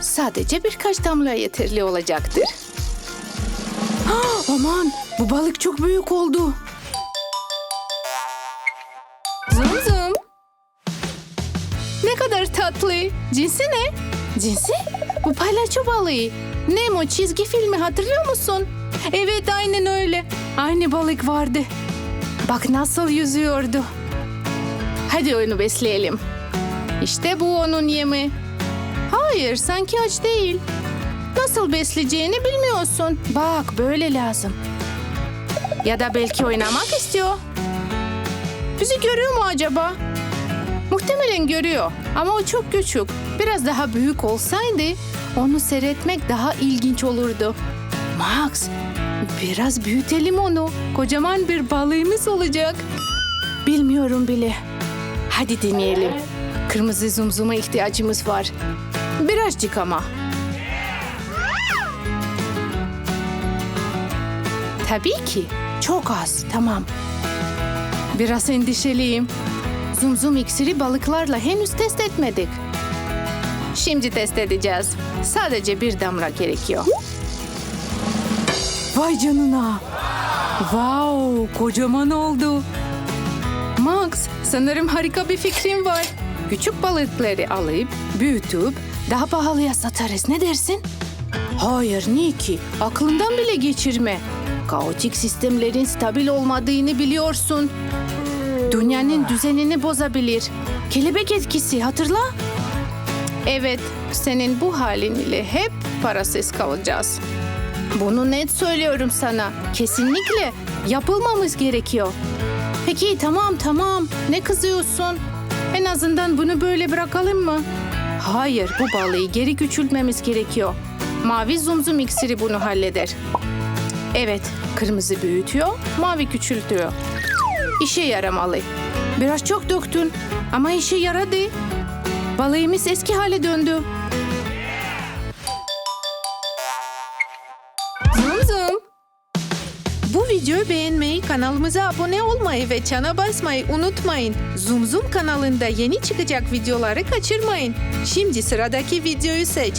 Sadece birkaç damla yeterli olacaktır. Ah, aman bu balık çok büyük oldu. Zum zum. Ne kadar tatlı. Cinsi ne? Cinsi? Bu palyaço balığı. Nemo çizgi filmi hatırlıyor musun? Evet aynen öyle. Aynı balık vardı. Bak nasıl yüzüyordu. Hadi oyunu besleyelim. İşte bu onun yemi. Hayır sanki aç değil. Nasıl besleyeceğini bilmiyorsun. Bak böyle lazım. Ya da belki oynamak istiyor. Bizi görüyor mu acaba? Muhtemelen görüyor ama o çok küçük. Biraz daha büyük olsaydı onu seyretmek daha ilginç olurdu. Max, biraz büyütelim onu. Kocaman bir balığımız olacak. Bilmiyorum bile. Hadi deneyelim. Kırmızı zumzuma ihtiyacımız var. Birazcık ama. Tabii ki. Çok az. Tamam. Biraz endişeliyim. Zumzum iksiri balıklarla henüz test etmedik. Şimdi test edeceğiz. Sadece bir damla gerekiyor. Vay canına. Wow, kocaman oldu. Max, sanırım harika bir fikrim var. Küçük balıkları alıp, büyütüp daha pahalıya satarız. Ne dersin? Hayır, niye ki? Aklından bile geçirme. Kaotik sistemlerin stabil olmadığını biliyorsun. Dünyanın düzenini bozabilir. Kelebek etkisi hatırla. Evet, senin bu halin ile hep parasız kalacağız. Bunu net söylüyorum sana. Kesinlikle yapılmamız gerekiyor. Peki tamam tamam. Ne kızıyorsun? En azından bunu böyle bırakalım mı? Hayır, bu balığı geri küçültmemiz gerekiyor. Mavi zumzum iksiri bunu halleder. Evet, kırmızı büyütüyor, mavi küçültüyor. İşe yaramalı. Biraz çok döktün ama işe yaradı. Balığımız eski hale döndü. Videoyu beğenmeyi, kanalımıza abone olmayı ve çana basmayı unutmayın. Zum Zum kanalında yeni çıkacak videoları kaçırmayın. Şimdi sıradaki videoyu seç.